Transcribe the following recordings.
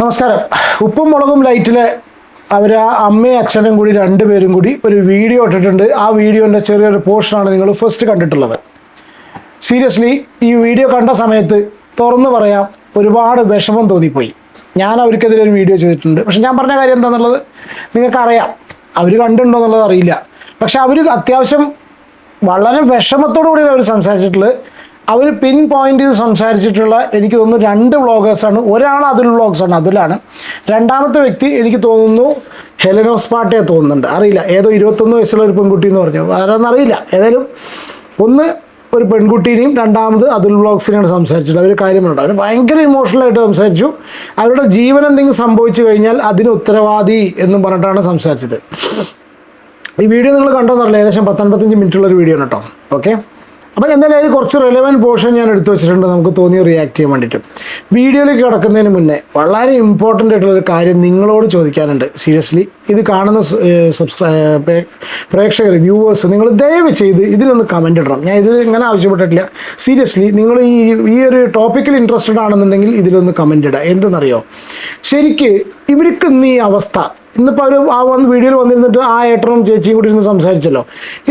നമസ്കാരം. ഉപ്പും മുളകും ലൈറ്റിലെ അവർ ആ അമ്മയും അച്ഛനും കൂടി രണ്ടുപേരും കൂടി ഒരു വീഡിയോ ഇട്ടിട്ടുണ്ട്. ആ വീഡിയോന്റെ ചെറിയൊരു പോർഷനാണ് നിങ്ങൾ ഫസ്റ്റ് കണ്ടിട്ടുള്ളത്. സീരിയസ്ലി ഈ വീഡിയോ കണ്ട സമയത്ത് തുറന്നു പറയാം ഒരുപാട് വിഷമം തോന്നിപ്പോയി. ഞാൻ അവർക്കെതിരെ ഒരു വീഡിയോ ചെയ്തിട്ടുണ്ട്. പക്ഷെ ഞാൻ പറഞ്ഞ കാര്യം എന്താണെന്നുള്ളത് നിങ്ങൾക്കറിയാം. അവർ കണ്ടിട്ടുണ്ടോ എന്നുള്ളത് അറിയില്ല. പക്ഷെ അവർ അത്യാവശ്യം വളരെ വിഷമത്തോടു കൂടി അവർ സംസാരിച്ചിട്ടുള്ളത്. അവർ പിൻ പോയിന്റ് ചെയ്ത് സംസാരിച്ചിട്ടുള്ള എനിക്ക് തോന്നുന്നു രണ്ട് വ്ളോഗേഴ്സാണ് ഒരാൾ അതിൽ വ്ളോഗ്സാണ് അതിലാണ്. രണ്ടാമത്തെ വ്യക്തി എനിക്ക് തോന്നുന്നു ഹെലനോസ് പാട്ടയെ തോന്നുന്നുണ്ട്. അറിയില്ല ഏതോ ഇരുപത്തൊന്ന് വയസ്സുള്ള ഒരു പെൺകുട്ടി എന്ന് പറഞ്ഞു. ആരാന്നറിയില്ല ഏതായാലും ഒന്ന് ഒരു പെൺകുട്ടീനെയും രണ്ടാമത് അതുൽ വ്ളോഗ്സിനെയാണ് സംസാരിച്ചത് അവർ കാര്യമുണ്ട്. അവർ ഭയങ്കര ഇമോഷണലായിട്ട് സംസാരിച്ചു. അവരുടെ ജീവൻ എന്തെങ്കിലും സംഭവിച്ചു കഴിഞ്ഞാൽ അതിന് ഉത്തരവാദി എന്നും പറഞ്ഞിട്ടാണ് സംസാരിച്ചത്. ഈ വീഡിയോ നിങ്ങൾ കണ്ടോന്നറിയില്ല. ഏകദേശം പത്തൊൻപത്തഞ്ച് മിനിറ്റുള്ള ഒരു വീഡിയോ ആണ് കേട്ടോ ഓക്കെ അപ്പോൾ എന്തായാലും അതിൽ കുറച്ച് റെലവന്റ് പോർഷൻ ഞാൻ എടുത്തു വെച്ചിട്ടുണ്ട്. നമുക്ക് തോന്നി റിയാക്ട് ചെയ്യാൻ വേണ്ടിയിട്ട്. വീഡിയോയിലേക്ക് കിടക്കുന്നതിന് മുന്നേ വളരെ ഇമ്പോർട്ടന്റ് ആയിട്ടുള്ള ഒരു കാര്യം നിങ്ങളോട് ചോദിക്കാനുണ്ട്. സീരിയസ്ലി ഇത് കാണുന്ന സബ്സ്ക്രൈ പ്രേക്ഷകർ വ്യൂവേഴ്സ് നിങ്ങൾ ദയവ് ചെയ്ത് ഇതിലൊന്ന് കമന്റ് ഇടണം. ഞാൻ ഇത് ഇങ്ങനെ ആവശ്യപ്പെട്ടിട്ടില്ല. സീരിയസ്ലി നിങ്ങൾ ഈ ഈ ഒരു ടോപ്പിക്കിൽ ഇൻട്രസ്റ്റഡ് ആണെന്നുണ്ടെങ്കിൽ ഇതിലൊന്ന് കമന്റ് ഇടുക എന്തെന്നറിയോ? ശരിക്ക് ഇവർക്ക് ഇന്ന് ഈ അവസ്ഥ ഇന്നിപ്പോൾ അവർ ആ വന്ന് വീഡിയോയിൽ വന്നിരുന്നിട്ട് ആ ഏട്ടനും ചേച്ചിയും കൂടി ഇരുന്ന് സംസാരിച്ചല്ലോ.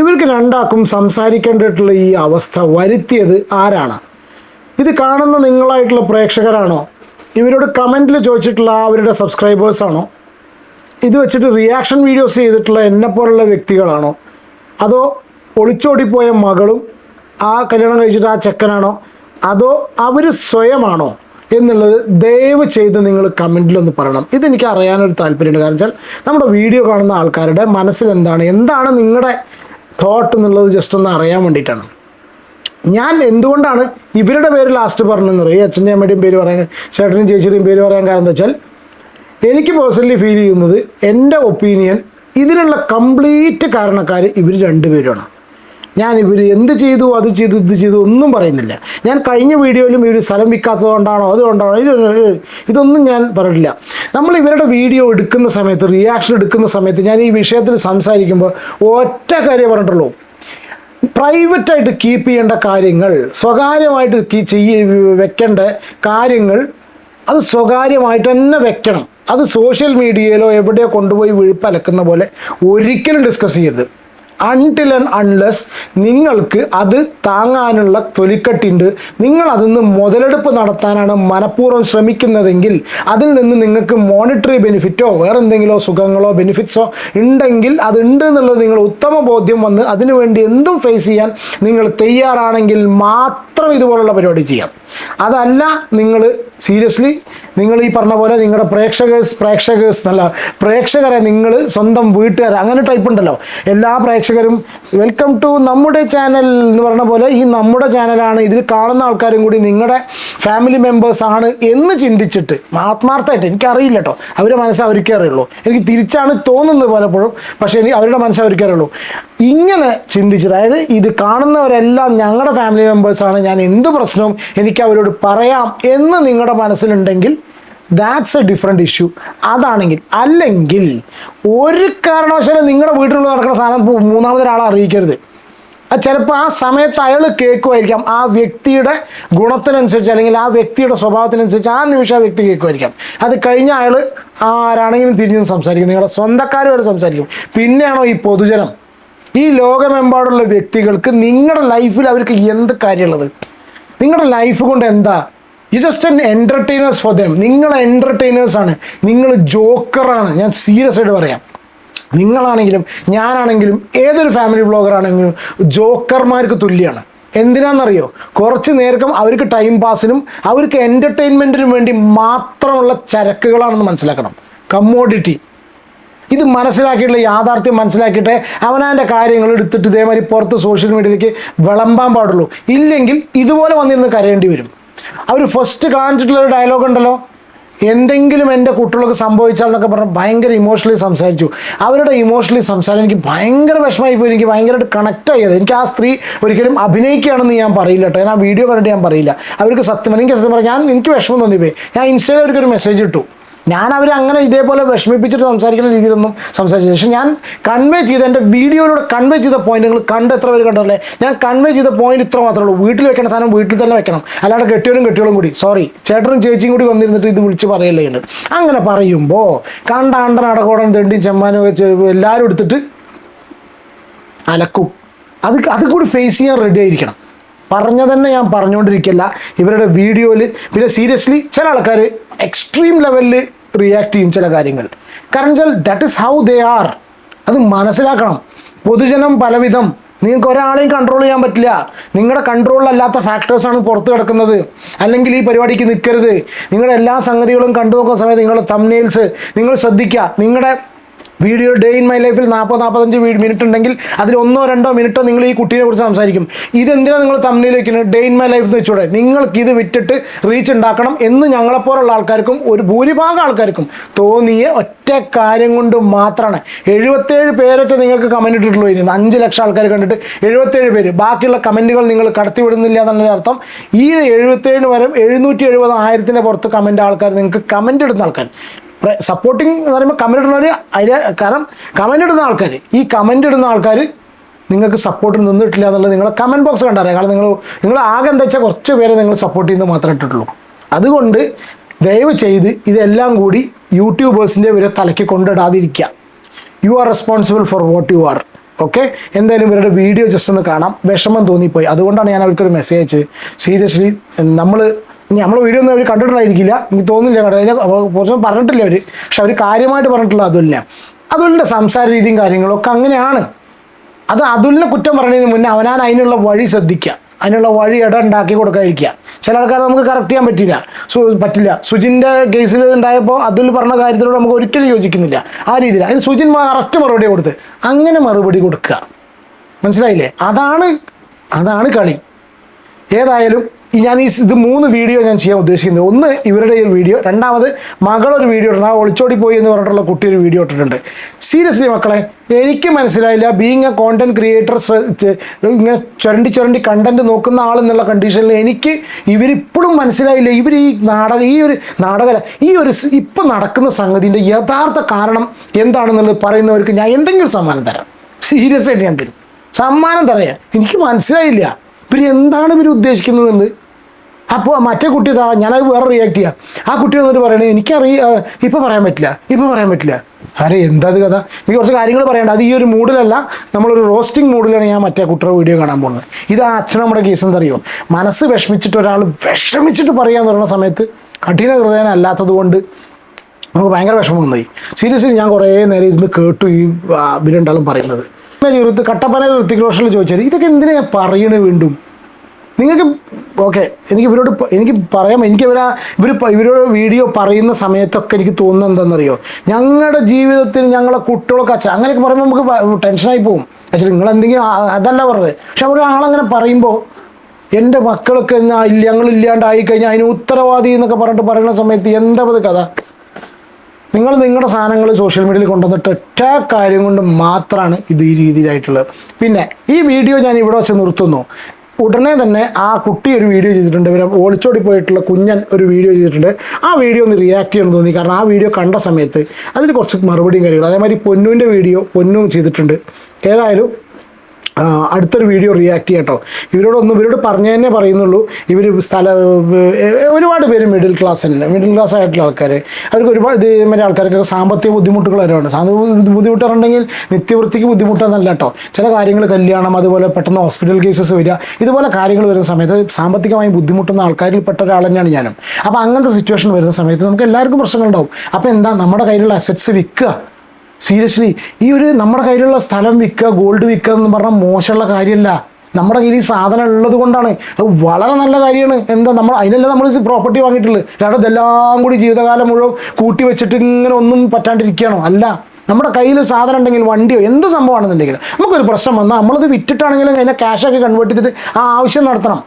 ഇവർക്ക് രണ്ടാക്കും സംസാരിക്കേണ്ടിട്ടുള്ള ഈ അവസ്ഥ വരുത്തിയത് ആരാണ്? ഇത് കാണുന്ന നിങ്ങളായിട്ടുള്ള പ്രേക്ഷകരാണോ? ഇവരോട് കമന്റിൽ ചോദിച്ചിട്ടുള്ള അവരുടെ സബ്സ്ക്രൈബേഴ്സാണോ ഇത് വെച്ചിട്ട് റിയാക്ഷൻ വീഡിയോസ് ചെയ്തിട്ടുള്ള എന്നെ പോലുള്ള വ്യക്തികളാണോ? അതോ ഒളിച്ചോടിപ്പോയ മകളും ആ കല്യാണം കഴിച്ചിട്ട് ആ ചെക്കനാണോ? അതോ അവർ സ്വയമാണോ? എന്നുള്ളത് ദയവ് ചെയ്ത് നിങ്ങൾ കമന്റിലൊന്ന് പറയണം. ഇതെനിക്ക് അറിയാനൊരു താല്പര്യമുണ്ട്. കാരണം വെച്ചാൽ നമ്മുടെ വീഡിയോ കാണുന്ന ആൾക്കാരുടെ മനസ്സിൽ എന്താണ്? എന്താണ് നിങ്ങളുടെ തോട്ട് എന്നുള്ളത് ജസ്റ്റ് ഒന്ന് അറിയാൻ വേണ്ടിയിട്ടാണ്. ഞാൻ എന്തുകൊണ്ടാണ് ഇവരുടെ പേര് ലാസ്റ്റ് പറഞ്ഞതെന്ന് പറയും അച്ഛന്റെ അമ്മയുടെയും പേര് പറയാൻ ചേട്ടനും ചേച്ചിയുടെയും പേര് പറയാൻ കാരണം എന്താ വെച്ചാൽ എനിക്ക് പേഴ്സണലി ഫീൽ ചെയ്യുന്നത് എന്റെ ഒപ്പീനിയൻ ഇതിനുള്ള കംപ്ലീറ്റ് കാരണക്കാർ ഇവർ രണ്ടുപേരുമാണ് ഞാൻ ഇവർ എന്ത് ചെയ്തു അത് ചെയ്തു ഇത് ചെയ്തു ഒന്നും പറയുന്നില്ല. ഞാൻ കഴിഞ്ഞ വീഡിയോയിലും ഇവർ സ്ഥലം വിൽക്കാത്തതുകൊണ്ടാണോ അതുകൊണ്ടാണോ ഇത് ഇതൊന്നും ഞാൻ പറഞ്ഞില്ല. നമ്മൾ ഇവരുടെ വീഡിയോ എടുക്കുന്ന സമയത്ത് റിയാക്ഷൻ എടുക്കുന്ന സമയത്ത് ഞാൻ ഈ വിഷയത്തിൽ സംസാരിക്കുമ്പോൾ ഒറ്റ കാര്യം പറഞ്ഞിട്ടുള്ളൂ. പ്രൈവറ്റായിട്ട് കീപ്പ് ചെയ്യേണ്ട കാര്യങ്ങൾ സ്വകാര്യമായിട്ട് ചെയ്യ വെക്കേണ്ട കാര്യങ്ങൾ അത് സ്വകാര്യമായിട്ട് തന്നെ വെക്കണം. അത് സോഷ്യൽ മീഡിയയിലോ എവിടെയോ കൊണ്ടുപോയി വിഴുപ്പലക്കുന്ന പോലെ ഒരിക്കലും ഡിസ്കസ് ചെയ്യരുത്. അൺടിൽ ആൻഡ് അൺലെസ് നിങ്ങൾക്ക് അത് താങ്ങാനുള്ള തൊലിക്കെട്ടുണ്ട്. നിങ്ങൾ അതിൽ നിന്ന് മുതലെടുപ്പ് നടത്താനാണ് മനഃപൂർവം ശ്രമിക്കുന്നതെങ്കിൽ അതിൽ നിന്ന് നിങ്ങൾക്ക് മോണിറ്ററി ബെനിഫിറ്റോ വേറെ എന്തെങ്കിലോ സുഖങ്ങളോ ബെനിഫിറ്റ്സോ ഉണ്ടെങ്കിൽ അതുണ്ട് എന്നുള്ളത് നിങ്ങൾ ഉത്തമ ബോധ്യം വന്ന് അതിനുവേണ്ടി എന്തും ഫേസ് ചെയ്യാൻ നിങ്ങൾ തയ്യാറാണെങ്കിൽ മാത്രം ഇതുപോലുള്ള പരിപാടി ചെയ്യാം. അതല്ല നിങ്ങൾ സീരിയസ്ലി നിങ്ങൾ ഈ പറഞ്ഞ പോലെ നിങ്ങളുടെ പ്രേക്ഷകേഴ്സ് പ്രേക്ഷകേഴ്സ് എന്നല്ല പ്രേക്ഷകരെ നിങ്ങൾ സ്വന്തം വീട്ടുകാർ അങ്ങനെ ടൈപ്പ് ഉണ്ടല്ലോ. എല്ലാ പ്രേക്ഷകരും വെൽക്കം ടു നമ്മുടെ ചാനൽ എന്ന് പറഞ്ഞ പോലെ ഈ നമ്മുടെ ചാനലാണ് ഇതിൽ കാണുന്ന ആൾക്കാരും കൂടി നിങ്ങളുടെ ഫാമിലി മെമ്പേഴ്സ് ആണ് എന്ന് ചിന്തിച്ചിട്ട് ആത്മാർത്ഥമായിട്ട് എനിക്കറിയില്ല കേട്ടോ അവരുടെ മനസ്സ് അവർക്കേ അറിയുള്ളൂ. എനിക്ക് തിരിച്ചാണ് തോന്നുന്നത് പലപ്പോഴും പക്ഷേ എനിക്ക് അവരുടെ മനസ്സ് അവർക്കേ അറിയുള്ളൂ. ഇങ്ങനെ ചിന്തിച്ചത്. അതായത് ഇത് കാണുന്നവരെല്ലാം ഞങ്ങളുടെ ഫാമിലി മെമ്പേഴ്സാണ് ഞാൻ എന്ത് പ്രശ്നവും എനിക്ക് അവരോട് പറയാം എന്ന് നിങ്ങളുടെ മനസ്സിലുണ്ടെങ്കിൽ ദാറ്റ്സ് എ ഡിഫറെന്റ് ഇഷ്യൂ അതാണെങ്കിൽ അല്ലെങ്കിൽ ഒരു കാരണവശാലും നിങ്ങളുടെ വീട്ടിലുള്ള നടക്കുന്ന സാധനം മൂന്നാമതൊരാളെ അറിയിക്കരുത്. ചിലപ്പോൾ ആ സമയത്ത് അയാൾ കേൾക്കുമായിരിക്കാം. ആ വ്യക്തിയുടെ ഗുണത്തിനനുസരിച്ച് അല്ലെങ്കിൽ ആ വ്യക്തിയുടെ സ്വഭാവത്തിനനുസരിച്ച് ആ നിമിഷം ആ വ്യക്തി കേൾക്കുമായിരിക്കാം. അത് കഴിഞ്ഞ അയാൾ ആരാണെങ്കിലും തിരിഞ്ഞു സംസാരിക്കും. നിങ്ങളുടെ സ്വന്തക്കാർ വരെ സംസാരിക്കും. പിന്നെയാണോ ഈ പൊതുജനം? ഈ ലോകമെമ്പാടുള്ള വ്യക്തികൾക്ക് നിങ്ങളുടെ ലൈഫിൽ അവർക്ക് എന്ത് കാര്യമുള്ളത് നിങ്ങളുടെ ലൈഫ് കൊണ്ട് എന്താ? You just an entertainers for them നിങ്ങൾ എന്റർടൈനേഴ്സ് ആണ്. നിങ്ങൾ ജോക്കറാണ്. ഞാൻ സീരിയസ് ആയിട്ട് പറയാം. നിങ്ങളാണെങ്കിലും ഞാനാണെങ്കിലും ഏതൊരു ഫാമിലി ബ്ലോഗറാണെങ്കിലും ജോക്കർമാർക്ക് തുല്യമാണ് എന്തിനാണെന്നറിയോ കുറച്ച് നേരം അവർക്ക് ടൈം പാസിനും അവർക്ക് എന്റർടൈൻമെന്റിനും വേണ്ടി മാത്രമുള്ള ചരക്കുകളാണെന്ന് മനസ്സിലാക്കണം. കമ്മോഡിറ്റി ഇത് മനസ്സിലാക്കിയിട്ടുള്ള യാഥാർത്ഥ്യം മനസ്സിലാക്കിയിട്ട് അവനവന്റെ കാര്യങ്ങൾ എടുത്തിട്ട് ഇതേമാതിരി പുറത്ത് സോഷ്യൽ മീഡിയയിലേക്ക് വിളമ്പാൻ പാടുള്ളൂ. ഇല്ലെങ്കിൽ ഇതുപോലെ വന്നിരുന്ന് കരയേണ്ടി വരും. അവർ ഫസ്റ്റ് കാണിച്ചിട്ടുള്ള ഒരു ഡയലോഗ് ഉണ്ടല്ലോ? എന്തെങ്കിലും എന്റെ കുട്ടികൾക്ക് സംഭവിച്ചാൽ എന്നൊക്കെ പറഞ്ഞ് ഭയങ്കര ഇമോഷണലി സംസാരിച്ചു. അവരുടെ ഇമോഷണലി സംസാരം എനിക്ക് ഭയങ്കര വിഷമമായി പോയി. എനിക്ക് ഭയങ്കരമായിട്ട് കണക്ട് ആയത് എനിക്ക് ആ സ്ത്രീ ഒരിക്കലും അഭിനയിക്കുകയാണെന്ന് ഞാൻ പറയില്ല കേട്ടോ. ഞാൻ ആ വീഡിയോ കണ്ടിട്ട് ഞാൻ പറയില്ല. അവർക്ക് സത്യം എനിക്ക് സത്യം പറയാം ഞാൻ എനിക്ക് വിഷമം തോന്നിപ്പോയി. ഞാൻ ഇൻസ്റ്റയിൽ അവർക്കൊരു മെസ്സേജ് ഇട്ടു. ഞാൻ അവരെ അങ്ങനെ ഇതേപോലെ വിഷമിപ്പിച്ചിട്ട് സംസാരിക്കുന്ന രീതിയിലൊന്നും സംസാരിച്ചില്ല. പക്ഷെ ഞാൻ കൺവേ ചെയ്ത എന്റെ വീഡിയോയിലൂടെ കൺവേ ചെയ്ത പോയിന്റുകൾ കണ്ട് എത്ര പേര് കണ്ടല്ലേ ഞാൻ കൺവേ ചെയ്ത പോയിന്റ് ഇത്ര മാത്രമേ ഉള്ളൂ. വീട്ടിൽ വെക്കേണ്ട സാധനം വീട്ടിൽ തന്നെ വെക്കണം. അല്ലാണ്ട് കെട്ടിയോളും കെട്ടിയോളും കൂടി. സോറി ചേട്ടനും ചേച്ചിയും കൂടി വന്നിരുന്നിട്ട് ഇത് വിളിച്ച് പറയല്ലേ അങ്ങനെ പറയുമ്പോൾ കണ്ട അണ്ടൻ അടകോടൻ തെണ്ടിയും ചെമ്മാനും എല്ലാവരും എടുത്തിട്ട് അലക്കും. അത് അത് കൂടി ഫേസ് ചെയ്യാൻ റെഡി ആയിരിക്കണം. പറഞ്ഞ തന്നെ ഞാൻ പറഞ്ഞുകൊണ്ടിരിക്കില്ല ഇവരുടെ വീഡിയോയിൽ പിന്നെ സീരിയസ്ലി ചില ആൾക്കാർ എക്സ്ട്രീം ലെവലിൽ റിയാക്ട് ചെയ്യും ചില കാര്യങ്ങൾ. കാരണം വെച്ചാൽ that is how they are അത് മനസ്സിലാക്കണം. പൊതുജനം പലവിധം നിങ്ങൾക്ക് ഒരാളെയും കൺട്രോൾ ചെയ്യാൻ പറ്റില്ല. നിങ്ങളുടെ കൺട്രോളിലല്ലാത്ത ഫാക്ടേഴ്സാണ് പുറത്ത് കിടക്കുന്നത്. അല്ലെങ്കിൽ ഈ പരിപാടിക്ക് നിൽക്കരുത്. നിങ്ങളുടെ എല്ലാ സംഗതികളും കണ്ടു നോക്കുന്ന സമയത്ത് നിങ്ങളുടെ തമ്നെയിൽസ് നിങ്ങൾ ശ്രദ്ധിക്കുക. നിങ്ങളുടെ വീഡിയോ ഡേ ഇൻ മൈ ലൈഫിൽ നാൽപ്പത് നാൽപ്പത്തഞ്ച് മിനിറ്റ് ഉണ്ടെങ്കിൽ അതിൽ ഒന്നോ രണ്ടോ മിനിറ്റോ നിങ്ങൾ ഈ കുട്ടീനെ കുറിച്ച് സംസാരിക്കും. ഇതെന്തിനാണ് നിങ്ങൾ തമ്മിൽ ഡേ ഇൻ മൈ ലൈഫ് എന്ന് വെച്ചൂടെ. നിങ്ങൾക്ക് ഇത് വിറ്റിട്ട് റീച്ച് ഉണ്ടാക്കണം എന്ന് ഞങ്ങളെപ്പോലുള്ള ആൾക്കാർക്കും ഒരു ഭൂരിഭാഗം ആൾക്കാർക്കും തോന്നിയ ഒറ്റ കാര്യം കൊണ്ട് മാത്രമാണ്. എഴുപത്തേഴ് പേരൊക്കെ നിങ്ങൾക്ക് കമന്റ് ഇട്ടിട്ടുള്ളൂ ഇനി. അഞ്ച് ലക്ഷം ആൾക്കാർ കണ്ടിട്ട് എഴുപത്തേഴ് പേര്. ബാക്കിയുള്ള കമന്റുകൾ നിങ്ങൾ കടത്തിവിടുന്നില്ല എന്നുള്ള അർത്ഥം. ഈ എഴുപത്തേഴിന് വരെ എഴുന്നൂറ്റി എഴുപത് ആയിരത്തിന്റെ പുറത്ത് കമന്റ് ആൾക്കാർ നിങ്ങൾക്ക് കമന്റ് ഇടുന്ന ആൾക്കാർ. സപ്പോർട്ടിങ് എന്ന് പറയുമ്പോൾ കമന്റ് ഇടുന്നവർ അതിന് കാരണം കമന്റ് ഇടുന്ന ആൾക്കാർ ഈ കമന്റ് ഇടുന്ന ആൾക്കാർ നിങ്ങൾക്ക് സപ്പോർട്ട് നിന്നിട്ടില്ല എന്നുള്ളത് നിങ്ങളെ കമന്റ് ബോക്സ് കണ്ടറിയാം. കാരണം നിങ്ങൾ നിങ്ങൾ ആകെ എന്താ വെച്ചാൽ കുറച്ച് പേരെ നിങ്ങൾ സപ്പോർട്ട് ചെയ്യുന്നത് മാത്രമേ ഇട്ടിട്ടുള്ളൂ. അതുകൊണ്ട് ദയവ് ചെയ്ത് ഇതെല്ലാം കൂടി യൂട്യൂബേഴ്സിന്റെ വരെ തലയ്ക്ക് കൊണ്ടിടാതിരിക്കുക. You are responsible for what you are okay എന്തായാലും ഇവരുടെ വീഡിയോ ജസ്റ്റ് ഒന്ന് കാണാം. വിഷമം തോന്നിപ്പോയി. അതുകൊണ്ടാണ് ഞാൻ അവർക്കൊരു മെസ്സേജ് സീരിയസ്ലി നമ്മൾ നമ്മൾ വീഡിയോ ഒന്നും അവർ കണ്ടിട്ടുണ്ടായിരിക്കില്ല. എനിക്ക് തോന്നുന്നില്ല കണ്ടത് അതിനെ പറഞ്ഞിട്ടില്ല അവർ പക്ഷെ അവർ കാര്യമായിട്ട് പറഞ്ഞിട്ടില്ല അതുല്ല. അതുലിന്റെ സംസാര രീതിയും കാര്യങ്ങളും ഒക്കെ അങ്ങനെയാണ്. അത് അതുലിനെ കുറ്റം പറയുന്നതിന് മുന്നേ അവനാൻ അതിനുള്ള വഴി ശ്രദ്ധിക്കുക അതിനുള്ള വഴി ഇട ഉണ്ടാക്കി കൊടുക്കാതിരിക്കുക ചില ആൾക്കാരെ നമുക്ക് കറക്റ്റ് ചെയ്യാൻ പറ്റില്ല. സു പറ്റില്ല. സുജിന്റെ കേസിൽ ഉണ്ടായപ്പോൾ അതുൽ പറഞ്ഞ കാര്യത്തിലൂടെ നമുക്ക് ഒരിക്കലും യോജിക്കുന്നില്ല. ആ രീതിയിൽ അതിന് സുജിൻ കറക്റ്റ് മറുപടി കൊടുത്ത്. അങ്ങനെ മറുപടി കൊടുക്കുക മനസ്സിലായില്ലേ? അതാണ് അതാണ് കളി. ഏതായാലും ഞാൻ ഈ ഇത് മൂന്ന് വീഡിയോ ഞാൻ ചെയ്യാൻ ഉദ്ദേശിക്കുന്നത്. ഒന്ന് ഇവരുടെ ഒരു വീഡിയോ രണ്ടാമത് മകളൊരു വീഡിയോ ഇട്ടുണ്ട് ആ ഒളിച്ചോടി പോയി എന്ന് പറഞ്ഞിട്ടുള്ള കുട്ടി ഒരു വീഡിയോ ഇട്ടിട്ടുണ്ട്. സീരിയസ്ലി മക്കളെ എനിക്ക് മനസ്സിലായില്ല ബീങ് എ കോണ്ടന്റ് ക്രിയേറ്റർ ഇങ്ങനെ ചുരണ്ടി ചുരണ്ടി കണ്ടന്റ് നോക്കുന്ന ആൾ എന്നുള്ള കണ്ടീഷനിൽ എനിക്ക് ഇവരിപ്പോഴും മനസ്സിലായില്ല. ഇവർ ഈ നാടക ഈ ഒരു നാടക ഈ ഒരു ഇപ്പം നടക്കുന്ന സംഗതിന്റെ യഥാർത്ഥ കാരണം എന്താണെന്നുള്ളത് പറയുന്നവർക്ക് ഞാൻ എന്തെങ്കിലും സമ്മാനം തരാം. സീരിയസ് ആയിട്ട് ഞാൻ തരും. സമ്മാനം തരാം. എനിക്ക് മനസ്സിലായില്ല. ഇവർ എന്താണ് ഇവർ ഉദ്ദേശിക്കുന്നതെന്ന്? അപ്പോൾ മറ്റേ കുട്ടി ഇതാ ഞാനത് വേറെ റിയാക്ട് ചെയ്യാം. ആ കുട്ടി വന്നിട്ട് പറയണേ എനിക്കറിയ ഇപ്പോൾ പറയാൻ പറ്റില്ല ഇപ്പോൾ പറയാൻ പറ്റില്ല. അരെ എന്താ കഥ? എനിക്ക് കുറച്ച് കാര്യങ്ങൾ പറയണ്ട. അത് ഈ ഒരു മൂഡിലല്ല നമ്മളൊരു റോസ്റ്റിംഗ് മൂഡിലാണ് ഞാൻ മറ്റേ കുട്ടിയുടെ വീഡിയോ കാണാൻ പോകുന്നത്. ഇത് ആ അച്ഛൻ നമ്മുടെ കേസ് എന്തറിയോ? മനസ്സ് വിഷമിച്ചിട്ട് ഒരാൾ വിഷമിച്ചിട്ട് പറയാന്ന് പറയുന്ന സമയത്ത് കഠിന ഹൃദയം അല്ലാത്തത് കൊണ്ട് നമുക്ക് ഭയങ്കര വിഷമം തോന്നി. സീരിയസ്ലി ഞാൻ കുറേ നേരം ഇരുന്ന് കേട്ടു ഈ ആ, പറയുന്നത്. ജീവിതത്തിൽ കട്ടപ്പനയിൽ ഋത്തിക് റോഷനിൽ ചോദിച്ചത്? ഇതൊക്കെ എന്തിനാ ഞാൻ പറയണേ വീണ്ടും? നിങ്ങൾക്ക് ഓക്കെ എനിക്ക് ഇവരോട് എനിക്ക് പറയാം. എനിക്ക് ഇവരാ ഇവർ ഇവരോട് വീഡിയോ പറയുന്ന സമയത്തൊക്കെ എനിക്ക് തോന്നുന്നത് എന്താണെന്നറിയോ? ഞങ്ങളുടെ ജീവിതത്തിൽ ഞങ്ങളെ കുട്ടികളൊക്കെ അച്ഛൻ അങ്ങനെയൊക്കെ പറയുമ്പോൾ നമുക്ക് ടെൻഷനായി പോകും പക്ഷേ നിങ്ങൾ എന്തെങ്കിലും അതല്ല പറഞ്ഞത്. പക്ഷെ ഒരാളങ്ങനെ പറയുമ്പോൾ എന്റെ മക്കളൊക്കെ എന്നാ ഞങ്ങൾ ഇല്ലാണ്ടായി കഴിഞ്ഞാൽ അതിന് ഉത്തരവാദി എന്നൊക്കെ പറഞ്ഞിട്ട് പറയുന്ന സമയത്ത് എന്താ കഥ? നിങ്ങൾ നിങ്ങളുടെ സാധനങ്ങൾ സോഷ്യൽ മീഡിയയിൽ കൊണ്ടുവന്നിട്ട് ഒറ്റ കാര്യം കൊണ്ട് മാത്രമാണ് ഇത് ഈ രീതിയിലായിട്ടുള്ളത്. പിന്നെ ഈ വീഡിയോ ഞാൻ ഇവിടെ വെച്ച് നിർത്തുന്നു. ഉടനെ തന്നെ ആ കുട്ടി ഒരു വീഡിയോ ചെയ്തിട്ടുണ്ട്. ഇവരെ ഒളിച്ചോടി പോയിട്ടുള്ള കുഞ്ഞൻ ഒരു വീഡിയോ ചെയ്തിട്ടുണ്ട്. ആ വീഡിയോ ഒന്ന് റിയാക്ട് ചെയ്യണം തോന്നി. കാരണം ആ വീഡിയോ കണ്ട സമയത്ത് അതിന് കുറച്ച് മറുപടിയും കാര്യങ്ങളും. അതേമാതിരി പൊന്നുവിന്റെ വീഡിയോ പൊന്നും ചെയ്തിട്ടുണ്ട്. ഏതായാലും അടുത്തൊരു വീഡിയോ റിയാക്ട് ചെയ്യാം കേട്ടോ ഇവരോടൊന്നും ഇവരോട് പറഞ്ഞു തന്നെ പറയുന്നുള്ളൂ. ഇവർ സ്ഥല ഒരുപാട് പേര് മിഡിൽ ക്ലാസ് തന്നെ മിഡിൽ ക്ലാസ് ആയിട്ടുള്ള ആൾക്കാർ അവർക്ക് ഒരുപാട് ഇതേമാതിരി ആൾക്കാർക്കൊക്കെ സാമ്പത്തിക ബുദ്ധിമുട്ടുകൾ വരുവാണ് സാമ്പത്തിക ബുദ്ധിമുട്ടുണ്ടെങ്കിൽ നിത്യവൃത്തിക്ക് ബുദ്ധിമുട്ടൊന്നല്ല കേട്ടോ ചില കാര്യങ്ങൾ കല്യാണം അതുപോലെ പെട്ടെന്ന് ഹോസ്പിറ്റൽ കേസസ് വരിക ഇതുപോലെ കാര്യങ്ങൾ വരുന്ന സമയത്ത് സാമ്പത്തികമായി ബുദ്ധിമുട്ടുന്ന ആൾക്കാരിൽ പെട്ട ഒരാൾ തന്നെയാണ് ഞാനും. അപ്പോൾ അങ്ങനത്തെ സിറ്റുവേഷൻ വരുന്ന സമയത്ത് നമുക്ക് എല്ലാവർക്കും പ്രശ്നങ്ങളുണ്ടാവും. അപ്പോൾ എന്താ നമ്മുടെ കയ്യിലുള്ള അസറ്റ്സ് വിൽക്കുക? സീരിയസ്ലി ഈ ഒരു നമ്മുടെ കയ്യിലുള്ള സ്ഥലം വിൽക്കുക ഗോൾഡ് വിൽക്കുക എന്ന് പറഞ്ഞാൽ മോശമുള്ള കാര്യമല്ല. നമ്മുടെ കയ്യിൽ ഈ സാധനം ഉള്ളത് കൊണ്ടാണ്. അത് വളരെ നല്ല കാര്യമാണ്. എന്താ നമ്മൾ അതിനല്ല നമ്മൾ പ്രോപ്പർട്ടി വാങ്ങിയിട്ടുള്ളത്? രണ്ടും ഇതെല്ലാം കൂടി ജീവിതകാലം മുഴുവൻ കൂട്ടി വെച്ചിട്ട് ഇങ്ങനെ ഒന്നും പറ്റാണ്ടിരിക്കുകയാണോ. അല്ല നമ്മുടെ കയ്യിൽ സാധനം ഉണ്ടെങ്കിൽ വണ്ടിയോ എന്ത് സംഭവമാണെന്നുണ്ടെങ്കിലും നമുക്കൊരു പ്രശ്നം വന്നാൽ നമ്മളത് വിറ്റിട്ടാണെങ്കിലും അതിനെ ക്യാഷൊക്കെ കൺവേർട്ട് ചെയ്തിട്ട് ആ ആവശ്യം നടത്തണം.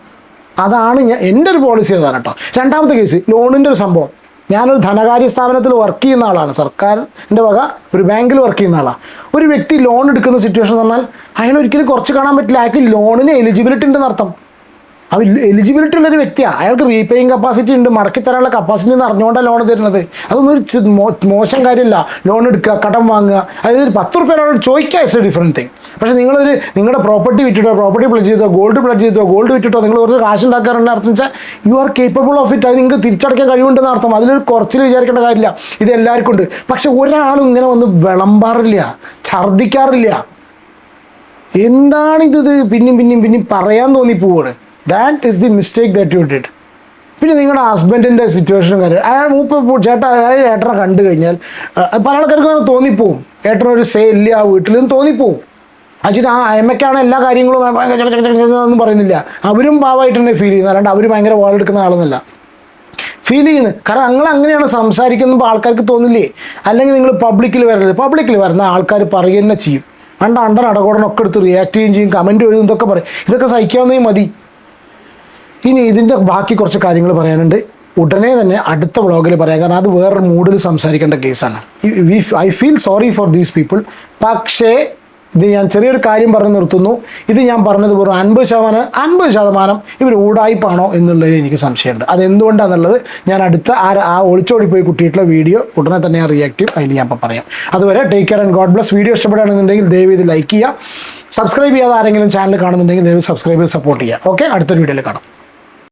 അതാണ് ഞാൻ എന്റെ ഒരു പോളിസി അതാണ് കേട്ടോ. രണ്ടാമത്തെ കേസ് ലോണിന്റെ ഒരു സംഭവം. ഞാനൊരു ധനകാര്യ സ്ഥാപനത്തിൽ വർക്ക് ചെയ്യുന്ന ആളാണ്. സർക്കാരിന്റെ വക ഒരു ബാങ്കിൽ വർക്ക് ചെയ്യുന്ന ആളാണ് ഒരു വ്യക്തി ലോൺ എടുക്കുന്ന സിറ്റുവേഷൻ എന്ന് പറഞ്ഞാൽ അയാൾ ഒരിക്കലും കുറച്ച് കാണാൻ പറ്റില്ല. അയാൾക്ക് ലോണിന് എലിജിബിലിറ്റി ഉണ്ടെന്ന് അർത്ഥം അവർ എലിജിബിലിറ്റി ഉള്ളൊരു വ്യക്തിയാണ് അയാൾക്ക് റീപേയിങ് കപ്പാസിറ്റി ഉണ്ട് മടക്കി തരാനുള്ള കപ്പാസിറ്റി എന്ന് അറിഞ്ഞുകൊണ്ടാണ് ലോൺ തരുന്നത്. അതൊന്നും ഒരു മോശം കാര്യമില്ല. ലോൺ എടുക്കുക കടം വാങ്ങുക. അതായത് ഒരു പത്ത് റുപ്യ ഒരാളോട് ചോദിക്കുക ഇസ് എ ഡിഫറെന്റ് തിങ് പക്ഷേ നിങ്ങളൊരു നിങ്ങളുടെ പ്രോപ്പർട്ടി വിറ്റിട്ടോ പ്രോപ്പർട്ടി പ്ലഡ് ചെയ്തോ ഗോൾഡ് പ്ലഡ് ചെയ്തോ ഗോൾഡ് വിറ്റിട്ടോ നിങ്ങൾ കുറച്ച് കാശ് ഉണ്ടാക്കാറുണ്ട് അർത്ഥം വെച്ചാൽ you are capable of it അത് നിങ്ങൾക്ക് തിരിച്ചടയ്ക്കാൻ കഴിവുണ്ടെന്ന് അർത്ഥം. അതിലൊരു കുറച്ചിൽ വിചാരിക്കേണ്ട കാര്യമില്ല. ഇത് എല്ലാവർക്കും ഉണ്ട്. പക്ഷെ ഒരാളും ഇങ്ങനെ വന്ന് വിളമ്പാറില്ല ഛർദ്ദിക്കാറില്ല. എന്താണിത് പിന്നെയും പിന്നെയും പിന്നെയും പറയാൻ തോന്നി പോവാണ് that is the mistake that you did പിന്നെ നിങ്ങളുടെ ഹസ്ബൻഡിന്റെ സിറ്റുവേഷനും കാര്യം അയാൾ മൂപ്പ് ചേട്ട അയാൾ ഏട്ടനെ കണ്ടു കഴിഞ്ഞാൽ പല ആൾക്കാർക്കും അങ്ങനെ തോന്നിപ്പോവും. ഏട്ടനൊരു സേ ഇല്ല ആ വീട്ടിൽ നിന്ന് തോന്നിപ്പോവും. അച്ഛൻ ആ അയമ്മയ്ക്കാണ് എല്ലാ കാര്യങ്ങളും ഒന്നും പറയുന്നില്ല. അവരും പാവമായിട്ട് തന്നെ ഫീൽ ചെയ്യുന്നത് അല്ലാണ്ട് അവർ ഭയങ്കര വാളെടുക്കുന്ന ആളെന്നല്ല ഫീൽ ചെയ്യുന്നത് കാരണം നിങ്ങൾ അങ്ങനെയാണ് സംസാരിക്കുന്നത് ആൾക്കാർക്ക് തോന്നില്ലേ? അല്ലെങ്കിൽ നിങ്ങൾ പബ്ലിക്കിൽ വരരുത്. പബ്ലിക്കിൽ വരുന്ന ആൾക്കാർ പറയുക തന്നെ ചെയ്യും. അണ്ട അണ്ടൻ അടകോടനൊക്കെ എടുത്ത് റിയാക്ട് ചെയ്യുകയും ചെയ്യും കമന്റ് എഴുതും ഇതൊക്കെ പറയും. ഇതൊക്കെ സഹിക്കാവുന്നേ മതി. ഇനി ഇതിന്റെ ബാക്കി കുറച്ച് കാര്യങ്ങൾ പറയാനുണ്ട്. ഉടനെ തന്നെ അടുത്ത വ്ളോഗിൽ പറയാം. കാരണം അത് വേറൊരു മൂഡിൽ സംസാരിക്കേണ്ട കേസാണ്. I feel sorry for these people പക്ഷേ ഇത് ഞാൻ ചെറിയൊരു കാര്യം പറഞ്ഞു നിർത്തുന്നു. ഇത് ഞാൻ പറഞ്ഞത് വെറും അൻപത് ശതമാനം അൻപത് ശതമാനം ഇവർ ഊടായ്പാണോ എന്നുള്ളത് എനിക്ക് സംശയമുണ്ട്. അതെന്തുകൊണ്ടാണെന്നുള്ളത് ഞാൻ അടുത്ത ആ ആ ഒളിച്ചോടി പോയി കുട്ടിയിട്ടുള്ള വീഡിയോ ഉടനെ തന്നെ ആ റിയാക്റ്റീവ് അതിൽ ഞാൻ ഇപ്പോൾ പറയാം. അതുവരെ take care and God bless video ഇഷ്ടപ്പെടുകയാണെന്നുണ്ടെങ്കിൽ ദയവ് ഇത് ലൈക്ക് ചെയ്യുക. സബ്സ്ക്രൈബ് ചെയ്യാതെ ആരെങ്കിലും ചാനൽ കാണുന്നുണ്ടെങ്കിൽ ദയവ് സബ്സ്ക്രൈബ് സപ്പോർട്ട് ചെയ്യുക. ഓക്കെ അടുത്തൊരു വീഡിയോയിൽ കാണാം.